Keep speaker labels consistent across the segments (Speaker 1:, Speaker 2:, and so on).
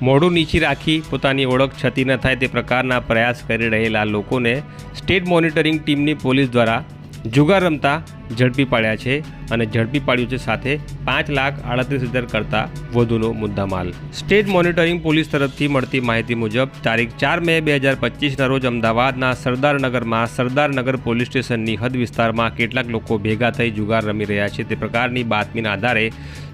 Speaker 1: મોઢું નીચી રાખી પોતાની ઓળખ છતી ન થાય તે પ્રકારના પ્રયાસ કરી રહેલા લોકોને સ્ટેટ મોનિટરિંગ ટીમની પોલીસ દ્વારા જુગાર રમતા ઝડપી પાડ્યા છે અને ઝડપી પાડ્યું છે સાથે પાંચ લાખ આડત્રીસ હજાર કરતાં વધુનો મુદ્દામાલ. સ્ટેટ મોનિટરિંગ પોલીસ તરફથી મળતી માહિતી મુજબ તારીખ ચાર મે બે હજાર પચીસના રોજ અમદાવાદના સરદારનગરમાં સરદારનગર પોલીસ સ્ટેશનની હદ વિસ્તારમાં કેટલાક લોકો ભેગા થઈ જુગાર રમી રહ્યા છે. તે પ્રકારની બાતમીના આધારે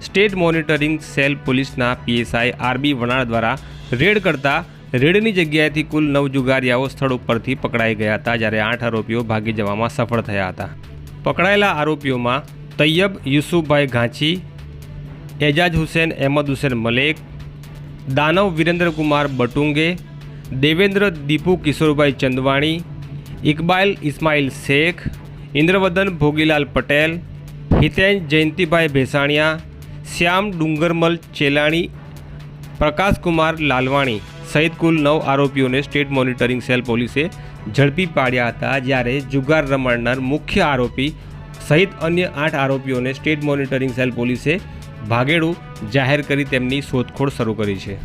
Speaker 1: સ્ટેટ મોનિટરિંગ સેલ પોલીસના પીએસઆઈ આરબી વણાળ દ્વારા રેડ કરતા રેડની જગ્યાએથી કુલ નવ જુગારિયાઓ સ્થળ ઉપરથી પકડાઈ ગયા હતા, જ્યારે આઠ આરોપીઓ ભાગી જવામાં સફળ થયા હતા. પકડાયેલા આરોપીઓમાં તૈયબ યુસુફભાઈ ઘાંચી, એજાજ હુસેન, અહેમદ હુસેન મલેક, દાનવ વિરેન્દ્રકુમાર બટુંગે, દેવેન્દ્ર દીપુ કિશોરભાઈ ચંદવાણી, ઇકબાલ ઇસ્માઇલ શેખ, ઇન્દ્રવદન ભોગીલાલ પટેલ, હિતેન જયંતિભાઈ ભેસાણિયા, શ્યામ ડુંગરમલ ચેલાણી, પ્રકાશકુમાર લાલવાણી. સહિત કુલ નવ આરોપીઓને સ્ટેટ મોનિટરિંગ સેલ પોલીસે ઝડપી પાડ્યા હતા, જ્યારે જુગાર રમાડનાર મુખ્ય આરોપી સહિત અન્ય આઠ આરોપીઓને સ્ટેટ મોનિટરિંગ સેલ પોલીસે ભાગેડું જાહેર કરી તેમની શોધખોળ શરૂ કરી છે.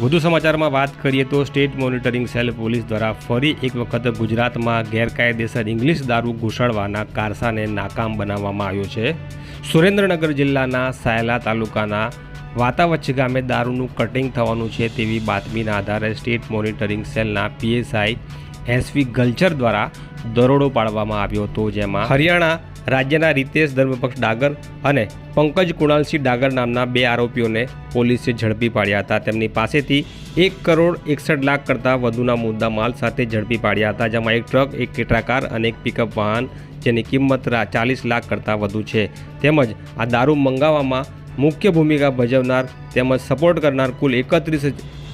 Speaker 1: વધુ સમાચારમાં વાત કરીએ તો સ્ટેટ મોનિટરિંગ સેલ પોલીસ દ્વારા ફરી એક વખત ગુજરાતમાં ગેરકાયદેસર ઇંગ્લિશ દારૂ ઘૂસાડવાના કારસાને નાકામ બનાવવામાં આવ્યો છે. સુરેન્દ્રનગર જિલ્લાના સાયલા તાલુકાના વાતાવચ્ચ ગામે દારૂનું કટિંગ થવાનું છે તેવી બાતમીના આધારે સ્ટેટ મોનિટરિંગ સેલના પીએસઆઈ એસવી ગલ્ચર દ્વારા દરોડો પાડવામાં આવ્યો હતો, જેમાં હરિયાણા રાજ્યના રીતેશ ધર્મપક્ષ ડાગર અને પંકજ કુણાલસિંહ ડાગર નામના બે આરોપીઓને પોલીસે ઝડપી પાડ્યા હતા. તેમની પાસેથી એક કરોડ એકસઠ લાખ કરતાં વધુના મુદ્દા માલ સાથે ઝડપી પાડ્યા હતા, જેમાં એક ટ્રક, એક કેટરાકાર અને એક પિકઅપ વાહન, જેની કિંમત ચાલીસ લાખ કરતાં વધુ છે. તેમજ આ દારૂ મંગાવવામાં મુખ્ય ભૂમિકા ભજવનાર તેમજ સપોર્ટ કરનાર કુલ એકત્રીસ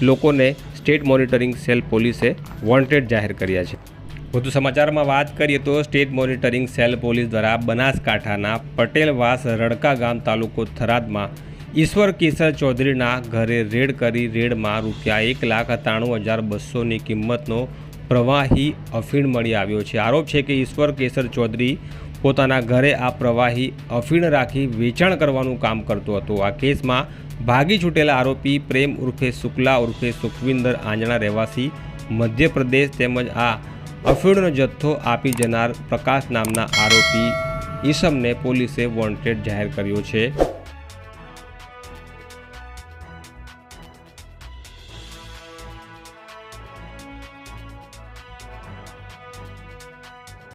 Speaker 1: લોકોને સ્ટેટ મોનિટરિંગ સેલ પોલીસે વોન્ટેડ જાહેર કર્યા છે. વધુ સમાચારમાં વાત કરીએ તો સ્ટેટ મોનિટરિંગ સેલ પોલીસ દ્વારા બનાસકાંઠાના પટેલવાસ રડકા ગામ તાલુકો થરાદમાં ઈશ્વર કેસર ચૌધરીના ઘરે રેડ કરી રેડમાં રૂપિયા એક લાખ ત્રાણું હજાર બસોની કિંમતનો પ્રવાહી અફીણ મળી આવ્યો છે. આરોપ છે કે ઈશ્વર કેસર ચૌધરી પોતાના ઘરે આ પ્રવાહી અફીણ રાખી વેચાણ કરવાનું કામ કરતો હતો. આ કેસમાં ભાગી છૂટેલા આરોપી પ્રેમ ઉર્ફે શુક્લા ઉર્ફે સુખવિંદર આંજણા રહેવાસી મધ્યપ્રદેશ તેમજ આ અફીણનો જથ્થો આપી જનાર પ્રકાશ નામના આરોપી ઈસમને પોલીસે વોન્ટેડ જાહેર કર્યો છે.